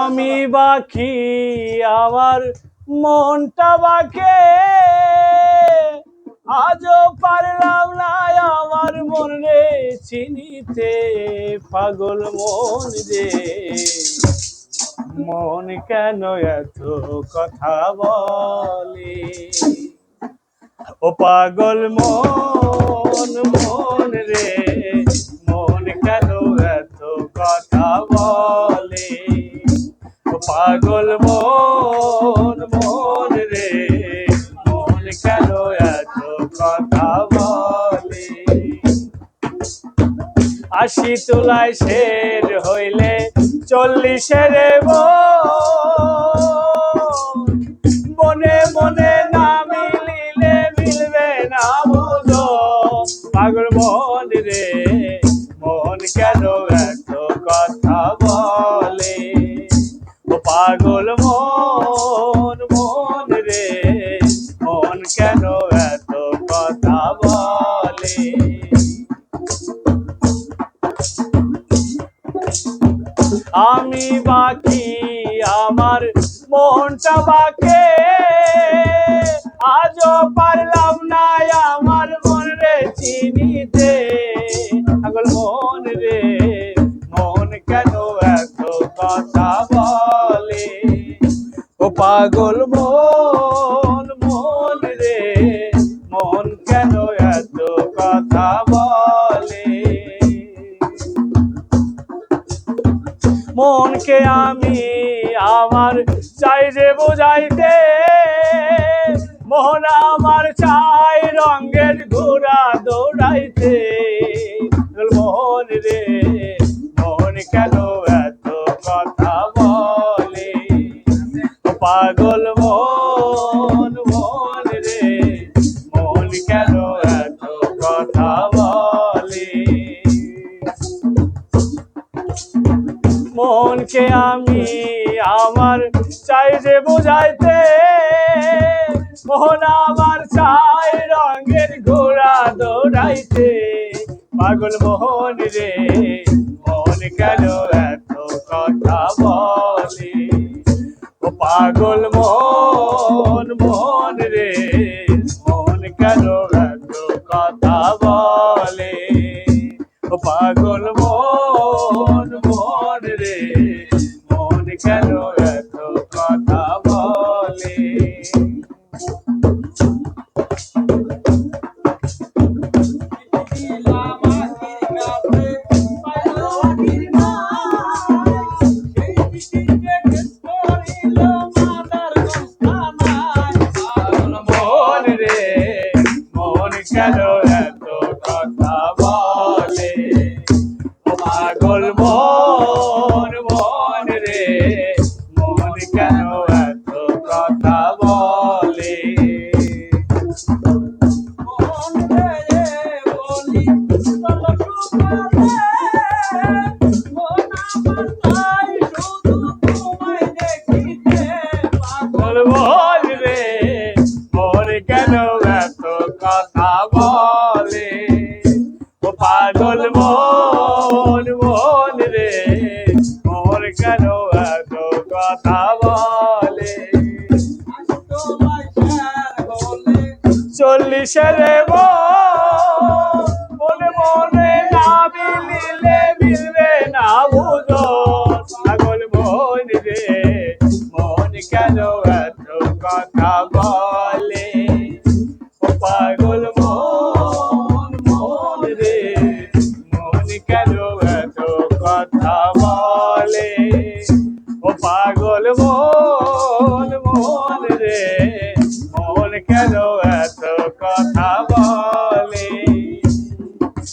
আমি বাকি, আমার মনটা বাকে। আজও পারলাম না আমার মন রে চিনিতে, পাগল মন রে মন কেন এত কথা বলে? ও পাগল মন মন রে। পাগল মন মন রে। মন কেন এত কথা বলে? আশি তোলায় শের হইলে চল্লিশের মনে। মনে না মিলিলে মিলবে না বুঝো। পাগল মন রে, মন কেন এত কথা এত কথা বলে। আমি বাকি, আমার মনটা বাকে। আজও পারলাম না আমার মন রে চিনিতে। পাগল মন রে, মন কেন এত কথা বলে? ও পাগল মন। বলে মনকে আমি আমার চাই যে বোঝাইতে। মোহন আমার চাই রঙের ঘোড়া দৌড়াইতে। মোহন রে মোহন কেন এত কথা বলে? পাগল মন মন মন মনকে আমি আমার চাই যে বুঝাইতে। মোহন আমার চাই রঙের ঘোড়া দৌড়াইতে। পাগল মোহন রে, মন কেন এত কথা বলে? ও পাগল মন মন রে, মন কেন এত কথা বলে? ও পাগল মন কেন কেন এত কথা বলে? ও পাগল মন মন রে মন কেন এত কথা বলে? চল্লিশের মনে মনে না মিলিলে know that. the